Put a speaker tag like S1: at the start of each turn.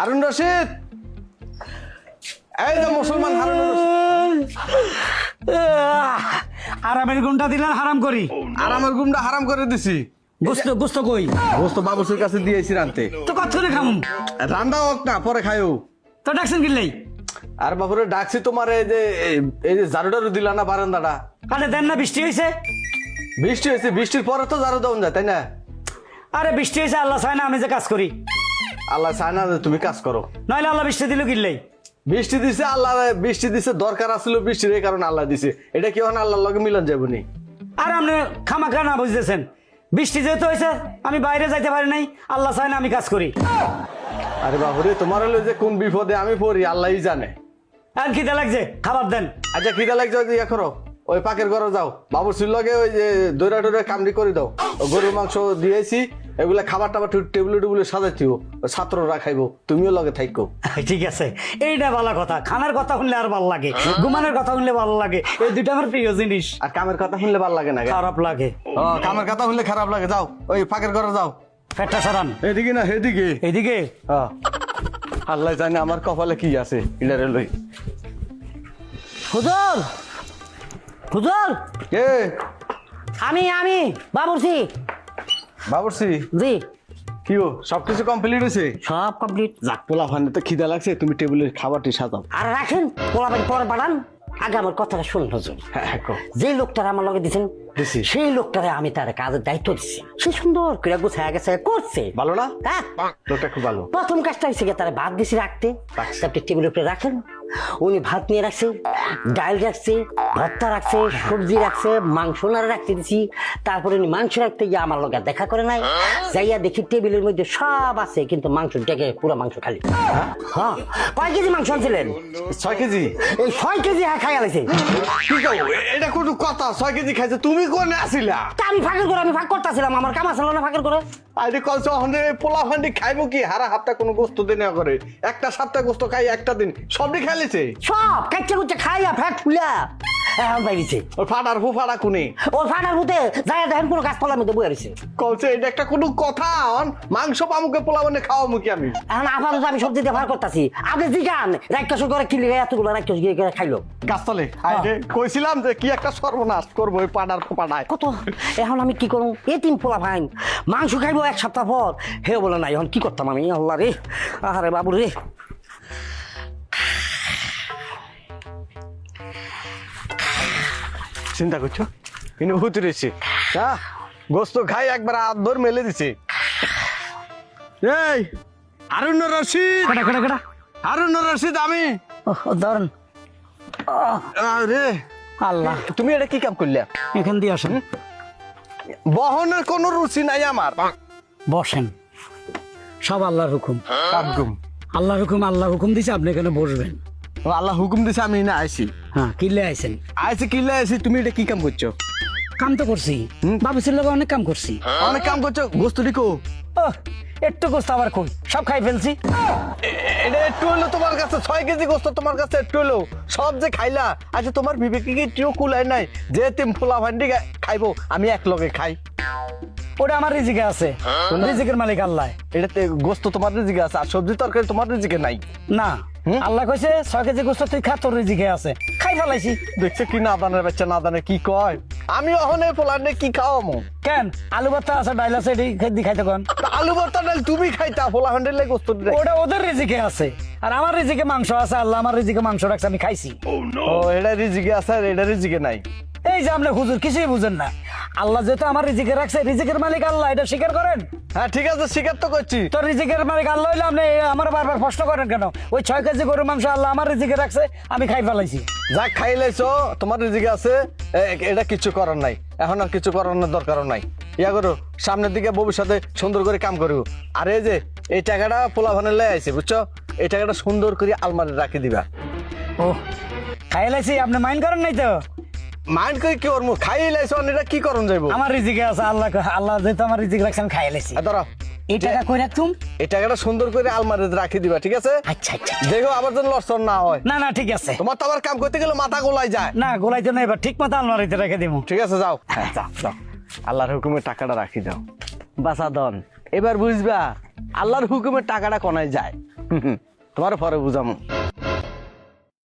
S1: হারুন রশিদ। এই যে মুসলমান হারুন
S2: আরামের গুণটা দিলেন হারাম করি।
S1: আরামের ঘুমটা হারাম করে দিছি।
S2: গুস্ত গুস্ত কই?
S1: গোস্ত বাবুসের কাছে দিয়েছি রানতে
S2: তো কত করে খামুম
S1: রান্দা হোক না পরে খাইও।
S2: তো ডাকছেন কিনলেই
S1: আর বাবুরে ডাকছি তোমার এই যে এই- যে ঝাড়ু টাড়ু দিলা না বারান্দাটা?
S2: আরে দেন না বৃষ্টি হয়েছে
S1: বৃষ্টি হয়েছে বৃষ্টির পরে তো ঝাড়ু দেওয়া যায় তাই না?
S2: আরে বৃষ্টি হয়েছে আল্লাহ চায় না আমি যে কাজ করি।
S1: আল্লাহ চায় না যে তুমি কাজ করো।
S2: নইলে আল্লাহ বৃষ্টি দিল কিনলেই
S1: বৃষ্টি দিছে আল্লাহ বৃষ্টি দিছে দরকার আসছিল বৃষ্টির এই কারণে আল্লাহ দিছে। এটা কি হয় আল্লাহর লগে মিলন যাব নি?
S2: আর আপনি খামাখা না বুঝতেছেন। বৃষ্টি যেহেতু হয়েছে আমি বাইরে যাইতে পারি নাই আল্লাহ চায় না আমি কাজ করি।
S1: আরে বাবুরে তোমার হলো যে কোন বিপদে আমি পড়ি আল্লাহই জানে।
S2: আর খিদে লাগছে খাবার দেন।
S1: আচ্ছা খিদা লাগছে ওই ইয়া করো ওই পাকের ঘরে যাও। বাবুর সির লগে ওই যে দৈরা টৈরা কামড়ি করে দাও। গরুর মাংস দিয়েছি এগুলা খাবার টাবার টেবিলে টেবিলে সাজাইতিও ছাত্ররা খাইবো তুমিও লগে থাইকো।
S2: ঠিক আছে এইটা ভালো কথা। খানার কথা শুনলে আর ভালো লাগে ঘুমানোর কথা শুনলে ভালো লাগে এই দুটো আমার প্রিয় জিনিস।
S1: আর কামের কথা শুনলে ভালো লাগে না
S2: খারাপ লাগে।
S1: ও কামের কথা শুনলে খারাপ লাগে যাও ওই পাকের ঘরে যাও।
S2: পেটটা সরান।
S1: এদিকে না এদিকে।
S2: এইদিকে
S1: হ্যাঁ। আল্লাহ জানে আমার কপালে কি আছে ইলারে লই
S3: হুজুর! হুজুর!
S1: কে?
S3: আমি আমি বাবুর্চি।
S1: বাবুরসি
S3: জি।
S1: কি সবকিছু কমপ্লিট হয়েছে?
S3: সব কমপ্লিট
S1: যাক পোলা তো খিদা লাগছে তুমি টেবিলের খাবারটি সাজাও।
S3: আর রাখেন পরে পাঠান আগে আমার কথাটা শুনুন হুজুর।
S1: হ্যাঁ হ্যাঁ।
S3: যে লোকটারা আমার লগে দিছেন সেই লোকটারে আমি তার কাজের দায়িত্ব দিচ্ছি সে সুন্দর করে গুছায় গেছে করছে।
S1: ভালো না?
S3: হ্যাঁ।
S1: লোকটা খুব ভালো।
S3: প্রথম কাজটা হয়েছে তারা ভাত দিছি রাখতে। তারপরে টেবিলের উপরে রাখেন। উনি ভাত নিয়ে রাখছে ডাল রাখছে ভর্তা রাখছে সবজি রাখছে মাংস নাড়া রাখতে দিছি। তারপরে মাংস রাখতে গিয়ে আমার লগে দেখা করে নাই। যাইয়া দেখি টেবিলের মধ্যে সব আছে কিন্তু মাংস ডেকে পুরো মাংস খালি। হ্যাঁ কয় কেজি মাংস আনছিলেন?
S1: ছয় কেজি।
S3: এই ছয় কেজি হ্যাঁ খাই আলাইছে
S1: এটা কোনো কথা? ছয় কেজি খাইছে তুমি কোনে আসিলা?
S3: আমি ফাঁকের করে আমি ফাঁক করতেছিলাম আমার কাম আসলো না ফাঁকের করে
S1: আরে কলস হনে পোলা ফান্ডি খাইবো কি হারা হাফটা কোনো গোস্ত দিনে করে? একটা সাতটা গোস্ত খাই একটা দিন সবটি খাইলেছে?
S3: সব কাচ্চা কুচ্চা খাইয়া ফ্যাট ফুলা এখন বাইরেছে
S1: ওর ফাটার ফুফাড়া কোনে
S3: ওর ফাটার ভূতে যাইয়া দেখেন কোনো গাছপালার মধ্যে বয়ে রয়েছে।
S1: কলছে এটা একটা কোনো কথা অন। মাংস পামুকে পোলা মানে খাওয়া মুখি আমি?
S3: এখন আপাতত আমি সবজি ব্যবহার করতেছি। আপনি জিগান রাক্ষস করে কিনলে এতগুলো রাক্ষস গিয়ে করে খাইলো।
S1: গাছতলে আরে কইছিলাম যে কি একটা সর্বনাশ করব ওই পাড়ার ফোপাড়ায়
S3: কত? এখন আমি কি করব? এ তিন পোলা ভাই মাংস খাইবো এক সপ্তাহ পর। হে বলে নাই এখন কি করতাম আমি? আল্লাহ রে আরে বাবু রে
S1: চিন্তা করছ? কিন্তু হুতুরেছে হ্যাঁ গোস্ত খাই একবার আদর মেলে দিছে। এই আরুণ রশিদ!
S2: কেটা কেটা কেটা?
S1: আরুণ রশিদ আমি!
S2: ধরেন
S1: আরে!
S2: আল্লাহ।
S1: তুমি এটা কি কাম করলে?
S2: এখান দিয়ে আসেন।
S1: বহনের কোনো রুচি নাই আমার।
S2: বসেন। সব আল্লাহর হুকুম। আল্লাহর হুকুম আল্লাহ হুকুম দিছে আপনি এখানে বসবেন।
S1: আল্লাহ হুকুম দিছে আমি না আইছি।
S2: হ্যাঁ কিনলে আইছেন
S1: আইছি কিল্লা আইছি তুমি এটা কি কাম করছ?
S2: কাম তো করছি। বাবুসির লোক অনেক কাম করছি।
S1: অনেক কাম করছ? গোস্ত
S2: একটু গোস্ত আবার কই সব খাই ফেলছি।
S1: এটা একটু হলো তোমার কাছে ছয় কেজি গোস্ত তোমার কাছে একটু হলো। সব যে খাইলা আচ্ছা তোমার বিবেকে কি একটু কুলাই নাই? যে তিন ফুলা ভান্ডি খাইবো আমি এক লগে খাই।
S2: ওটা আমার রিজিকে আছে। রিজিকের মালিক আল্লাহ।
S1: এটাতে গোস্ত তোমার রিজিকে আছে আর সবজি তরকারি তোমার রিজিকে নাই।
S2: না। আল্লাহ কইছে ছয় কেজি গোস্ত তুই খা তোর রিজিকে আছে। খাই ফেলাইছি।
S1: দেখছে কি বাচ্চা কি কয়? আমি ওখানে পোলানে কি খাওয়ামো?
S2: কেন? আলু ভর্তা আছে ডাইল আছে এটি খাইতে কোন?
S1: আলু ভর্তা ডাল তুমি খাইতা ফোলা হান্ডেলে গোস্ত।
S2: ওটা ওদের রিজিকে আছে। আর আমার রিজিকে মাংস আছে আল্লাহ আমার রিজিকে মাংস রাখছে আমি খাইছি।
S1: ও এটা রিজিকে আছে আর এটা রিজিকে নাই।
S2: এই যে আপনি হুজুর কিছুই বুঝেন না। আল্লাহ যেহেতু আমার রিজিকে রাখছে রিজিকের মালিক আল্লাহ এটা স্বীকার করেন?
S1: হ্যাঁ ঠিক আছে স্বীকার তো করছি।
S2: তো রিজিকের মালিক আল্লাহ হইলে আপনি আমার বারবার প্রশ্ন করেন কেন? ওই ছয় কেজি গরুর মাংস আল্লাহ আমার রিজিকে রাখছে আমি খাই ফেলাইছি।
S1: যা খাইলেছো তোমার রিজিকে আছে এটা কিছু করার নাই। এখন আর কিছু করার দরকারও নাই। ইয়া করো সামনের দিকে ভবিষ্যতে সুন্দর করে কাম করব আর এই যে এই টাকাটা পোলা ভানে লাই আছে বুঝছ? এই টাকাটা সুন্দর করে আলমারি রাখি দিবা।
S2: ও খাই লাইছি আপনি মাইন্ড করেন নাই তো?
S1: মাইন্ড করে কি করব খাই লাইছো? এটা কি করন যাইবো?
S2: আমার রিজিকে আছে আল্লাহ আল্লাহ যেহেতু আমার রিজিক রাখছে আমি খাই লাইছি।
S1: ধরো।
S2: এই টাকা কই রাখতুম?
S1: এই টাকাটা সুন্দর করে আলমারিতে রাখি দিবা ঠিক আছে?
S3: আচ্ছা আচ্ছা।
S1: দেখো আবার যেন লসন না হয়।
S2: না না ঠিক আছে।
S1: তোমার তো আবার কাম করতে গেলে মাথা গোলাই যায়।
S2: না গোলাই গোলাইতে না এবার ঠিক মতো আলমারিতে রেখে দিব
S1: ঠিক আছে যাও। হ্যাঁ যাও যাও। আল্লাহর হুকুমের টাকাটা রাখি দাও। বাসা দন এবার বুঝবা আল্লাহর হুকুমের টাকাটা কোনায় যায়? তোমার পরে বুঝামো।